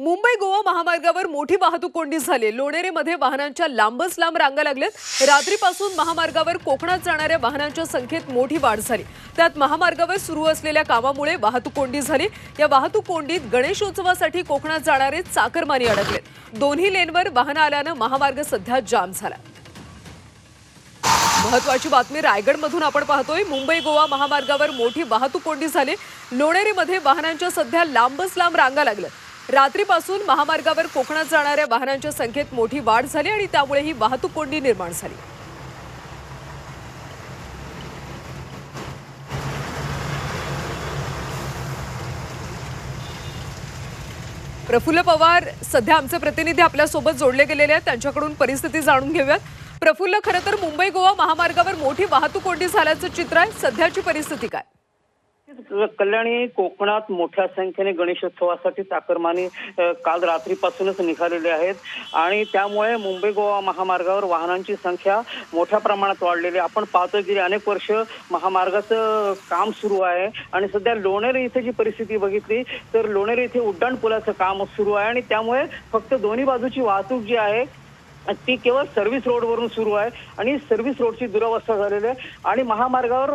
मुंबई गोवा महामार्गावर मोठी वाहतूक कोंडी झाली. लोणेरेमध्ये वाहनांच्या लांबच लांब रांगा लागल्यात. रात्रीपासून महामार्गावर कोकणात जाणाऱ्या वाहनांच्या संख्येत मोठी वाढ झाली. त्यात महामार्गावर सुरू असलेल्या कामामुळे वाहतूक कोंडी झाली. या वाहतूक कोंडीत गणेशोत्सवासाठी कोकणात जाणारे चाकरमानी अडकलेत. दोन्ही लेनवर वाहनं आल्यानं महामार्ग सध्या जाम झाला. महत्वाची बातमी रायगडमधून आपण पाहतोय. मुंबई गोवा महामार्गावर मोठी वाहतूक कोंडी झाली. लोणेरेमध्ये वाहनांच्या सध्या लांबच लांब रांगा लागल्या रात्रीपासून महामार्गावर कोकणात जाणाऱ्या वाहनांच्या संख्येत मोठी वाढ झाली आणि त्यामुळे ही वाहतूक कोंडी निर्माण झाली. प्रफुल्ल पवार सध्या आमचे प्रतिनिधी आपल्यासोबत जोडले गेलेले आहेत. त्यांच्याकडून परिस्थिती जाणून घेऊयात. प्रफुल्ल खरं तर मुंबई गोवा महामार्गावर मोठी वाहतूक कोंडी झाल्याचं चित्र आहे. सध्याची परिस्थिती काय? कल्याणी कोकणात मोठ्या संख्येने गणेशोत्सवासाठी चाकरमानी काल रात्रीपासूनच निघालेले आहेत. आणि त्यामुळे मुंबई गोवा महामार्गावर वाहनांची संख्या मोठ्या प्रमाणात वाढलेली आहे. आपण पाहतो गेली अनेक वर्ष महामार्गाचं काम सुरू आहे. आणि सध्या लोणेरे इथे जी परिस्थिती बघितली तर लोणेरे इथे उड्डाण पुलाचं काम सुरू आहे. आणि त्यामुळे फक्त दोन्ही बाजूची वाहतूक जी आहे ती केवळ सर्व्हिस रोडवरून सुरू आहे आणि सर्व्हिस रोडची दुरावस्था झालेली आहे. आणि महामार्गावर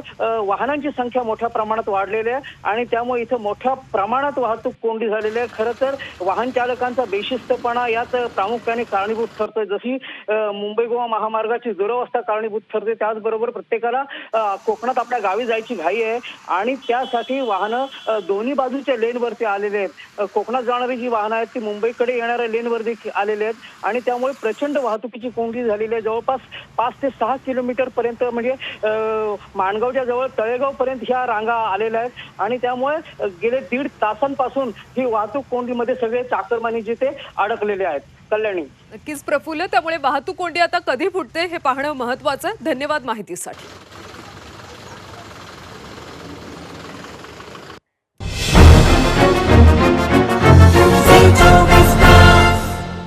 वाहनांची संख्या मोठ्या प्रमाणात वाढलेली आहे. आणि त्यामुळे इथं मोठ्या प्रमाणात वाहतूक कोंडी झालेली आहे. खरं तर वाहन चालकांचा बेशिस्तपणा यात प्रामुख्याने कारणीभूत ठरतोय. जशी मुंबई गोवा महामार्गाची दुरावस्था कारणीभूत ठरते त्याचबरोबर प्रत्येकाला कोकणात आपल्या गावी जायची घाई आहे. आणि त्यासाठी वाहनं दोन्ही बाजूच्या लेनवरती आलेले आहेत. कोकणात जाणारी जी वाहनं आहेत ती मुंबईकडे येणाऱ्या लेनवर देखील आलेले आहेत. आणि त्यामुळे प्रचंड वाहतुकीची कोंडी झालेली आहे. जवळपास पाच ते सहा किलोमीटर पर्यंत म्हणजे माणगावच्या जवळ तळेगाव पर्यंत ह्या रांगा आलेल्या आहेत. आणि त्यामुळे गेले दीड तासांपासून ही वाहतूक कोंडीमध्ये सगळे चाकरमानी जिथे अडकलेले आहेत. कल्याणी. नक्कीच प्रफुल्ल त्यामुळे वाहतूक कोंडी आता कधी फुटते हे पाहणं महत्वाचं आहे धन्यवाद माहितीसाठी.